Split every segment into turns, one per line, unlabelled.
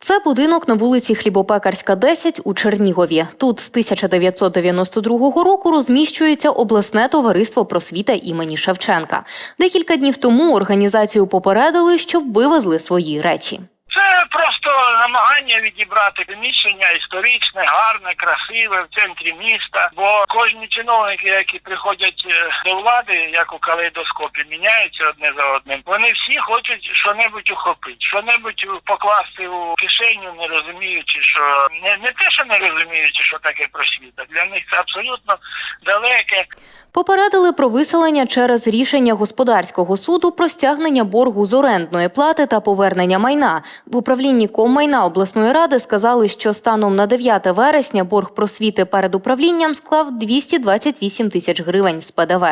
Це будинок на вулиці Хлібопекарська, 10 у Чернігові. Тут з 1992 року розміщується обласне товариство просвіта імені Шевченка. Декілька днів тому організацію попередили, щоб вивезли свої речі.
Це просто намагання відібрати приміщення історичне, гарне, красиве в центрі міста. Бо кожні чиновники, які приходять е, до влади, як у калейдоскопі, міняються одне за одним. Вони всі хочуть що-небудь ухопити, що-небудь покласти у кишеню, не розуміючи, що не, не те, що не розуміючи, що таке просвіта. Для них це абсолютно далеке.
Попередили про виселення через рішення господарського суду про стягнення боргу з орендної плати та повернення майна. В управлінні Коммайна обласної ради сказали, що станом на 9 вересня борг просвіти перед управлінням склав 228 тисяч гривень з ПДВ.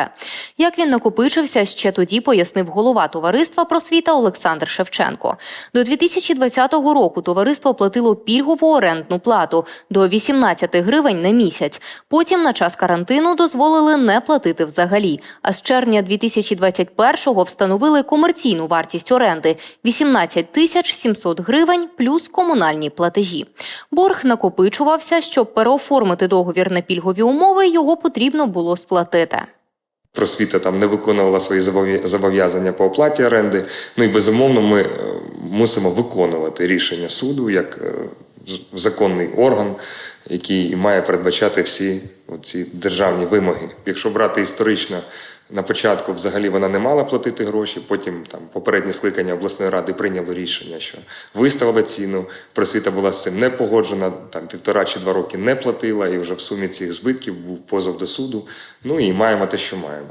Як він накопичився, ще тоді пояснив голова товариства просвіта Олександр Шевченко. До 2020 року товариство платило пільгову орендну плату до 18 гривень на місяць. Потім на час карантину дозволили не платити взагалі. А з червня 2021-го встановили комерційну вартість оренди 18 тисяч 700 гривень плюс комунальні платежі. Борг накопичувався, щоб переоформити договір на пільгові умови, його потрібно було сплатити.
просвіта там не виконувала свої зобов'язання по оплаті оренди. Ну і безумовно, ми е, мусимо виконувати рішення суду як е, законний орган, який має передбачати всі ці державні вимоги. Якщо брати історично. На початку взагалі вона не мала платити гроші. Потім там попереднє скликання обласної ради прийняло рішення, що виставила ціну. Просвіта була з цим не погоджена. Там півтора чи два роки не платила, і вже в сумі цих збитків був позов до суду. Ну і маємо те, що маємо.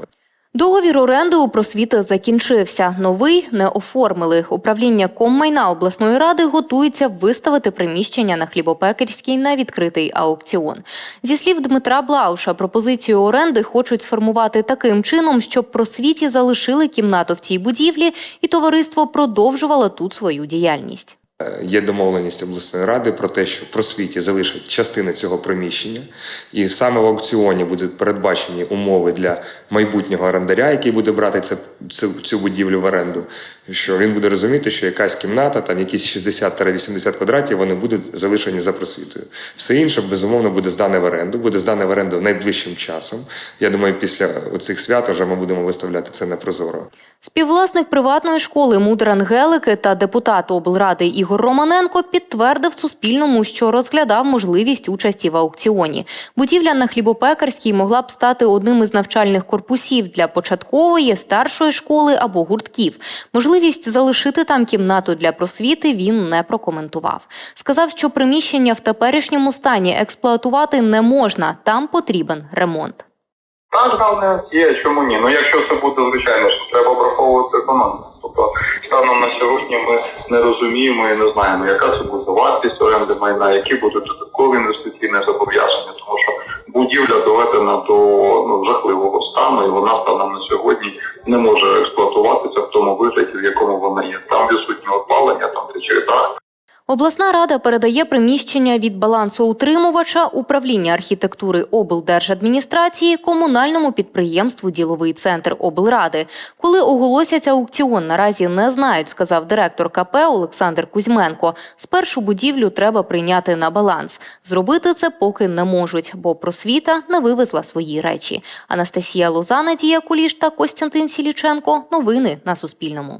Договір оренди у просвіти закінчився. Новий не оформили. Управління Коммайна обласної ради готується виставити приміщення на хлібопекарській на відкритий аукціон. Зі слів Дмитра Блауша, пропозицію оренди хочуть сформувати таким чином, щоб просвіті залишили кімнату в цій будівлі, і товариство продовжувало тут свою діяльність.
Е, Є домовленість обласної ради про те, що просвіті залишать частини цього приміщення, і саме в аукціоні будуть передбачені умови для майбутнього орендаря, який буде брати це, цю, цю будівлю в оренду. Що він буде розуміти, що якась кімната, там якісь 60-80 квадратів, вони будуть залишені за просвітою. Все інше безумовно буде здане в оренду, буде здане в оренду найближчим часом. Я думаю, після цих свят вже ми будемо виставляти це на прозоро.
Співвласник приватної школи Мудр Ангелики та депутат облради Ігор Романенко підтвердив Суспільному, що розглядав можливість участі в аукціоні. Будівля на хлібопекарській могла б стати одним із навчальних корпусів для початкової, старшої школи або гуртків. Можливість залишити там кімнату для просвіти він не прокоментував. Сказав, що приміщення в теперішньому стані експлуатувати не можна, там потрібен ремонт.
Так, є, чому ні? Ну якщо це буде, звичайно, що треба враховувати економіку. Тобто станом на сьогодні ми не розуміємо і не знаємо, яка це буде вартість оренди майна, які будуть додаткові інвестиційні зобов'язання, тому що будівля доведена до ну, жахливого стану, і вона станом на сьогодні не може експлуатуватися в тому вигляді, в якому вона є. Там відсутнє
Обласна рада передає приміщення від балансоутримувача управління архітектури облдержадміністрації комунальному підприємству Діловий центр облради. Коли оголосять аукціон, наразі не знають, сказав директор КП Олександр Кузьменко. Спершу будівлю треба прийняти на баланс. Зробити це поки не можуть, бо просвіта не вивезла свої речі. Анастасія Лоза, Надія Куліш та Костянтин Сіліченко. Новини на Суспільному.